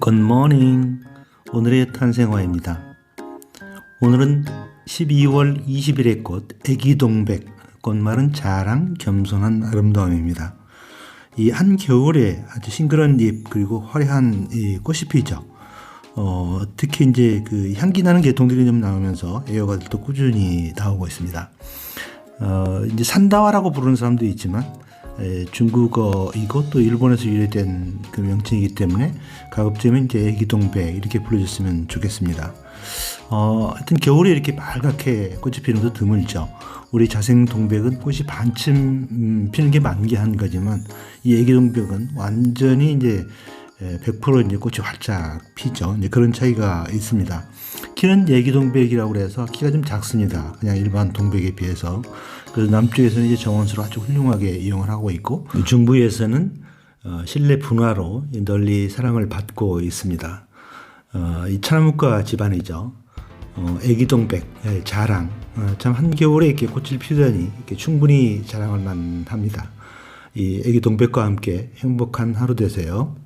굿모닝 오늘의 탄생화입니다. 오늘은 12월 20일의 꽃 애기동백 꽃말은 자랑 겸손한 아름다움입니다. 이 한겨울에 아주 싱그러운 잎 그리고 화려한 이 꽃이 피죠. 어, 특히 이제 그 향기 나는 계통들이 좀 나오면서 애호가들도 꾸준히 나오고 있습니다. 어, 이제 산다와라고 부르는 사람도 있지만 에, 중국어이고 또 일본에서 유래된 그 명칭이기 때문에 가급적이면 이제 애기동백 이렇게 불러줬으면 좋겠습니다. 어, 하여튼 겨울에 이렇게 빨갛게 꽃이 피는 것도 드물죠. 우리 자생동백은 꽃이 반쯤 음, 피는 게 만개 한 거지만 이 애기동백은 완전히 이제 에, 100% 이제 꽃이 활짝 피죠. 이제 그런 차이가 있습니다. 키는 예기동백이라고 그래서 키가 좀 작습니다. 그냥 일반 동백에 비해서. 그래서 남쪽에서는 이제 정원수로 아주 훌륭하게 이용을 하고 있고 중부에서는 어, 실내 분화로 널리 사랑을 받고 있습니다. 어, 이 천나무과 집안이죠. 어, 애기동백 예, 자랑 어, 참 한겨울에 이렇게 꽃을 피우다니 이렇게 충분히 자랑할 만합니다. 이 애기동백과 함께 행복한 하루 되세요.